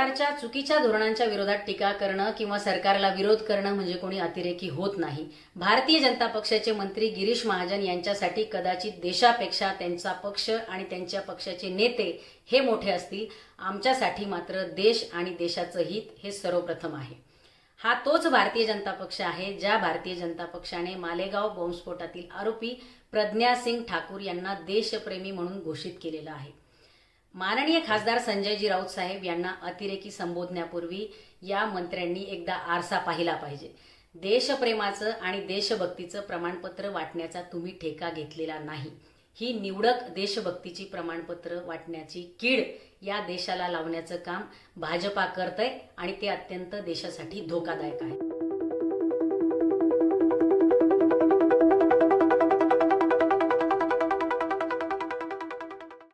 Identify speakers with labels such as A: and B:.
A: सरकारच्या चुकीच्या धोरणांच्या विरोधात टीका करणं किंवा सरकारला विरोध करणं म्हणजे कोणी अतिरेकी होत नाही. भारतीय जनता पक्षाचे मंत्री गिरीश महाजन यांच्यासाठी कदाचित देशापेक्षा त्यांचा पक्ष आणि त्यांच्या पक्षाचे नेते हे मोठे असतील. आमच्यासाठी मात्र देश आणि देशाचं हित हे सर्वप्रथम आहे. हा तोच भारतीय जनता पक्ष आहे ज्या भारतीय जनता पक्षाने मालेगाव बॉम्बस्फोटातील आरोपी प्रज्ञा सिंग ठाकूर यांना देशप्रेमी म्हणून घोषित केलेलं आहे. माननीय खासदार संजयजी राऊत साहेब यांना अतिरेकी संबोधण्यापूर्वी या मंत्र्यांनी एकदा आरसा पाहिला पाहिजे. देशप्रेमाचं आणि देशभक्तीचं प्रमाणपत्र वाटण्याचा तुम्ही ठेका घेतलेला नाही. ही निवडक देशभक्तीची प्रमाणपत्र वाटण्याची कीड या देशाला लावण्याचं काम भाजपा करतंय आणि ते अत्यंत देशासाठी धोकादायक आहे.